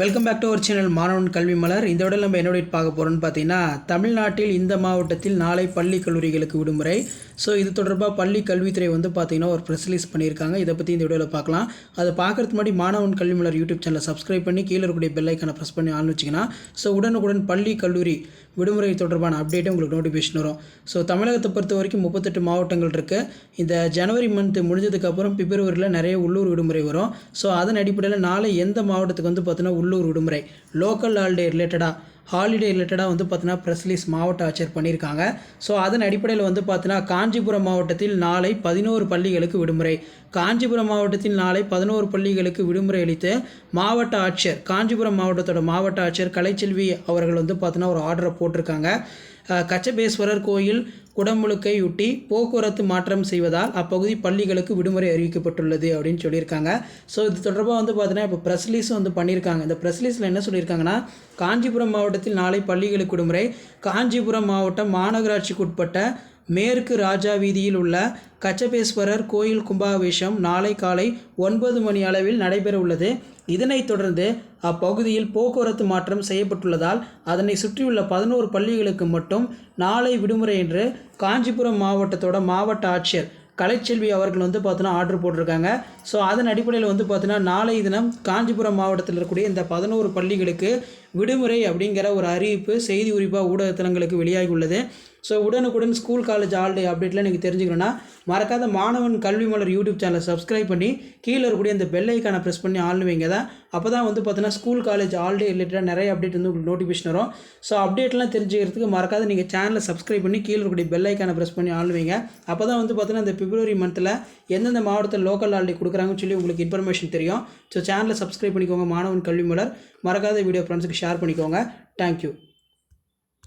Welcome back to our channel மாணவன் கல்வி மலர் இந்த விட நம்ம என்னோட பார்க்க போகிறோம்னு பார்த்தீங்கன்னா தமிழ்நாட்டில் இந்த மாவட்டத்தில் நாளை பள்ளி கல்லூரிகளுக்கு விடுமுறை. ஸோ இது தொடர்பாக பள்ளி கல்வித்துறை வந்து பார்த்தீங்கன்னா ஒரு ப்ரெஸ் ரிலீஸ் பண்ணியிருக்காங்க. இதை பற்றி இந்த வீடியோவில் பார்க்கலாம். அதை பார்க்கறதுக்கு முன்னாடி மாணவன் கல்வி மலர் யூடியூப் சேனலை சப்ஸ்கிரைப் பண்ணி கீழே இருக்கக்கூடிய பெல்லைக்கான ப்ரெஸ் பண்ணி ஆன் வச்சிங்கன்னா ஸோ உடனுக்குடன் பள்ளி கல்லூரி விடுமுறை தொடர்பான அப்டேட்டும் உங்களுக்கு நோட்டிஃபிகேஷன் வரும். ஸோ தமிழகத்தை பொறுத்த வரைக்கும் முப்பத்தெட்டு மாவட்டங்கள் இருக்குது இந்த ஜனவரி மந்த் முடிஞ்சதுக்கப்புறம் பிப்ரவரியில் நிறைய உள்ளூர் விடுமுறை வரும். ஸோ அதன் அடிப்படையில் நாளை எந்த மாவட்டத்துக்கு வந்து பார்த்தீங்கன்னா உள்ளூர் விடுமுறை. லோக்கல் ஹாலிடே ரிலேட்டடாக ஹாலிடே ரிலேட்டடாக வந்து பார்த்தீங்கன்னா ப்ரெஸ் ரிலீஸ் மாவட்ட ஆட்சியர் பண்ணியிருக்காங்க. ஸோ அதன் அடிப்படையில் வந்து பார்த்தீங்கன்னா காஞ்சிபுரம் மாவட்டத்தில் நாளை பதினோரு பள்ளிகளுக்கு விடுமுறை. காஞ்சிபுரம் மாவட்டத்தில் நாளை பதினோரு பள்ளிகளுக்கு விடுமுறை அளித்து மாவட்ட ஆட்சியர் காஞ்சிபுரம் மாவட்டத்தோட மாவட்ட ஆட்சியர் கலைச்செல்வி அவர்கள் வந்து பார்த்தீங்கன்னா ஒரு ஆர்டரை போட்டிருக்காங்க. கச்சபேஸ்வரர் கோயில் குடமுழுக்கையொட்டி போக்குவரத்து மாற்றம் செய்வதால் அப்பகுதி பள்ளிகளுக்கு விடுமுறை அறிவிக்கப்பட்டுள்ளது அப்படின்னு சொல்லியிருக்காங்க. ஸோ இது தொடர்பாக வந்து பார்த்தீங்கன்னா இப்போ ப்ரெஸ்லீஸும் வந்து பண்ணியிருக்காங்க. இந்த ப்ரெஸ்லீஸில் என்ன சொல்லியிருக்காங்கன்னா காஞ்சிபுரம் மாவட்டத்தில் நாளை பள்ளிகளுக்கு விடுமுறை. காஞ்சிபுரம் மாவட்டம் மாநகராட்சிக்கு உட்பட்ட மேற்கு ராஜா வீதியில் உள்ள கச்சபேஸ்வரர் கோயில் கும்பாபிஷேகம் நாளை காலை ஒன்பது மணி அளவில் நடைபெற உள்ளது இதனைத் தொடர்ந்து அப்பகுதியில் போக்குவரத்து மாற்றம் செய்யப்பட்டுள்ளதால் அதனை சுற்றியுள்ள பதினோரு பள்ளிகளுக்கு மட்டும் நாளை விடுமுறை என்று காஞ்சிபுரம் மாவட்டத்தோட மாவட்ட ஆட்சியர் கலைச்செல்வி அவர்கள் வந்து பார்த்தோன்னா ஆர்டர் போட்டிருக்காங்க. ஸோ அதன் அடிப்படையில் வந்து பார்த்தீங்கன்னா நாளை தினம் காஞ்சிபுரம் மாவட்டத்தில் இருக்கக்கூடிய இந்த பதினோரு பள்ளிகளுக்கு விடுமுறை அப்படிங்கிற ஒரு அறிவிப்பு செய்தி குறிப்பாக ஊடகத்தலங்களுக்கு வெளியாகி உள்ளது. ஸோ உடனுக்குடன் ஸ்கூல் காலேஜ் ஹாலிடே அப்டேட்லாம் நீங்கள் தெரிஞ்சுக்கணும்னா மறக்காத மாணவன் கல்வி மலர் யூடியூப் சேனலை சப்ஸ்கிரைப் பண்ணி கீழே இருக்கக்கூடிய அந்த பெல் ஐக்கானை ப்ரெஸ் பண்ணி ஆள் வைங்க தான். அப்போ தான் வந்து பார்த்தீங்கன்னா ஸ்கூல் காலேஜ் ஹாலிடே ரிலேட்டடாக நிறைய அப்டேட் வந்து உங்களுக்கு நோட்டிஃபிகேஷன் வரும். ஸோ அப்டேட்லாம் தெரிஞ்சுக்கிறதுக்கு மறக்காத நீங்கள் சேனலை சப்ஸ்கிரைப் பண்ணி கீழே இருக்கக்கூடிய பெல் ஐக்கானை ப்ரெஸ் பண்ணி ஆள் வைங்க அப்போ தான் வந்து பார்த்தீங்கன்னா இந்த பிப்ரவரி மந்தில் எந்தெந்த மாவட்டத்தில் லோக்கல் ஹாலிடே கொடுக்குறாங்கன்னு சொல்லி உங்களுக்கு இன்ஃபர்மேஷன் தெரியும். ஸோ சேனலை சப்ஸ்கிரைப் பண்ணிக்கோங்க மாணவன் கல்வி மலர். மறக்காத வீடியோ ஃப்ரெண்ட்ஸுக்கு ஷேர் பண்ணிக்கோங்க. தேங்க்யூ